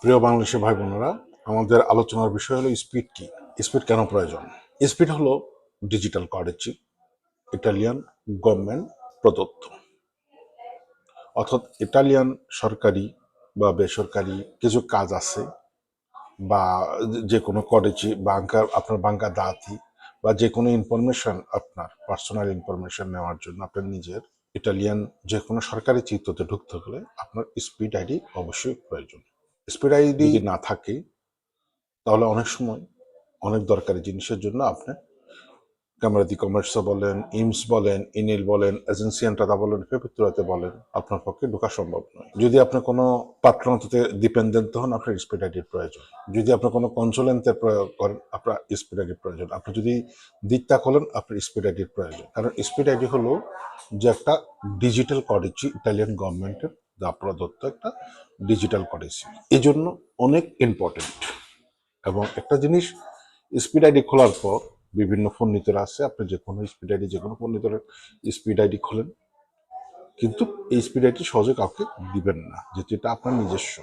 প্রিয় বাংলাদেশের ভাই বোনেরা, আমাদের আলোচনার বিষয় হলো স্পিড কি? স্পিড কেন প্রয়োজন? স্পিড হলো ডিজিটাল কার্ডের ইটালিয়ান গভর্নমেন্ট প্রদত্ত। অর্থাৎ ইটালিয়ান সরকারি বা বেসরকারি কিছু কাজ আছে বা যে কোনো কলেজে বাংকার আপনার বাংকা দাতি বা যে কোনো ইনফরমেশন আপনার পার্সোনাল ইনফরমেশন নেওয়ার জন্য আপনার নিজের ইটালিয়ান যে কোনো সরকারি চিত্রতে ঢুকতে হলে আপনার স্পিড আইডি অবশ্যই প্রয়োজন। স্পিড আইডি না থাকে, তাহলে অনেক সময় অনেক দরকারি জিনিসের জন্য আপনি ক্যামেরাদি কমার্স বলেন ইমস বলেন ইনিল বলেন এজেন্সিয়ান টাকা বলেন ফেপিত্রাতে বলেন, আপনার পক্ষে ঢোকা সম্ভব নয়। যদি আপনি কোনো পাত্রান্ততে ডিপেন্ডেন্ট হন, আপনার স্পিড আইডির প্রয়োজন। যদি আপনি কোনো কনসোলেন্টের প্রয়োগ করেন, আপনার স্পিড আইডির প্রয়োজন। আপনি যদি দিকটা খোলেন, আপনার স্পিড আইডির প্রয়োজন। কারণ স্পিড আইডি হলো যে একটা ডিজিটাল করেছি ইটালিয়ান গভর্নমেন্টের যা প্রদত্ত একটা ডিজিটাল করেছি এই জন্য অনেক ইম্পর্টেন্ট এবং একটা জিনিস স্পিড আইডি খোলার পর বিভিন্ন ফোন নিতর আছে আপনি যে কোনো স্পিড আইডি যে কোনো ফোন নিতরের স্পিড আইডি খোলেন। কিন্তু এই স্পিড আইডি সহজে কাউকে দিবেন না, যেহেতু এটা আপনার নিজস্ব।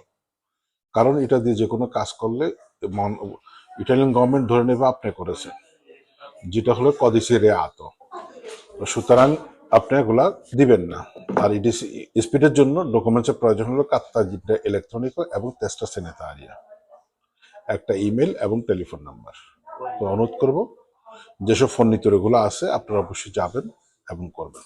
কারণ এটা দিয়ে যে কোনো কাজ করলে ইটালিয়ান গভর্নমেন্ট ধরে নেবে আপনি করেছেন। যেটা হলো কদিসি রে আত সুতরাং আপনি এগুলা দিবেন না। আর ইডিসি স্পিডের জন্য ডকুমেন্টসের প্রয়োজন হলো কাত্তা জিপটা ইলেকট্রনিক এবং তেস্টা সেনেতারিয়া একটা ইমেল এবং টেলিফোন নাম্বার তো অনুরোধ করব, যেসব ফোন নিতরগুলো আছে আপনারা অবশ্যই যাবেন এবং করবেন।